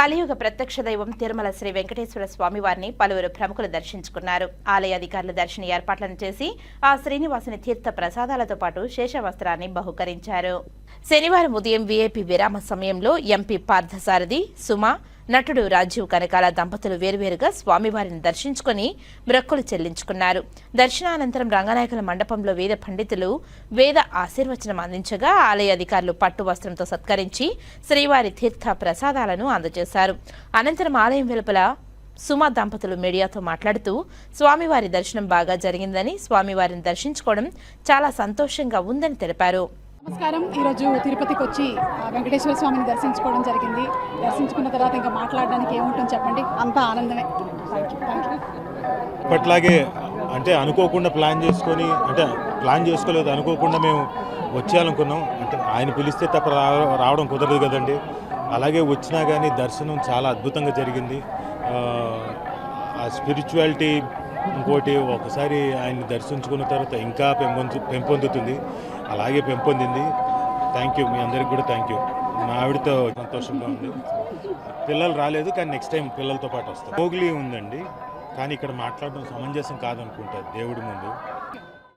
కలియుగ ప్రత్యక్ష దైవం తిరుమల శ్రీ వెంకటేశ్వర స్వామి వారిని పలువురు ప్రముఖులు దర్శించుకున్నారు. ఆలయ అధికారులు దర్శన ఏర్పాట్లను చేసి ఆ శ్రీనివాసుని తీర్థ ప్రసాదాలతో పాటు శేషవస్త్రాన్ని బహుకరించారు. శనివారం ఉదయం వీఐపీ విరామ సమయంలో ఎంపీ పార్థసారథి సుమ నటుడు రాజీవ్ కనకాల దంపతులు వేరువేరుగా స్వామివారిని దర్శించుకుని బ్రక్కులు చెల్లించుకున్నారు. దర్శనానంతరం రంగనాయకుల మండపంలో వేద పండితులు వేద ఆశీర్వచనం అందించగా ఆలయ అధికారులు పట్టు వస్త్రంతో సత్కరించి శ్రీవారి తీర్థ ప్రసాదాలను అందజేశారు. అనంతరం ఆలయం వెలుపల సుమ దంపతులు మీడియాతో మాట్లాడుతూ స్వామివారి దర్శనం బాగా జరిగిందని స్వామివారిని దర్శించుకోవడం చాలా సంతోషంగా ఉందని తెలిపారు. నమస్కారం. ఈరోజు తిరుపతికి వచ్చి ఆ, వెంకటేశ్వర స్వామిని దర్శించుకోవడం జరిగింది. దర్శించుకున్న తర్వాత ఇంకా మాట్లాడడానికి ఏముంటుంది చెప్పండి? అంతా ఆనందమే. ఇప్పట్లాగే అంటే అనుకోకుండా ప్లాన్ చేసుకొని అంటే ప్లాన్ చేసుకోలేదు అనుకోకుండా మేము వచ్చేయాలనుకున్నాం. అంటే ఆయన పిలిస్తే తప్ప రా- రావడం కుదరదు కదండి. అలాగే వచ్చినా కానీ దర్శనం చాలా అద్భుతంగా జరిగింది. ఆ స్పిరిచువాలిటీ ఇంకోటి ఒకసారి ఆయన్ని దర్శించుకున్న తర్వాత ఇంకా పెంపొందు పెంపొందుతుంది. అలాగే పెంపొందింది. థ్యాంక్ యూ మీ అందరికి కూడా థ్యాంక్ యూ మా ఆవిడతో సంతోషంగా ఉంది. పిల్లలు రాలేదు కానీ నెక్స్ట్ టైం పిల్లలతో పాటు వస్తారు మోగ్లీ ఉందండి. కానీ ఇక్కడ మాట్లాడడం సమంజసం కాదనుకుంటారు దేవుడి ముందు.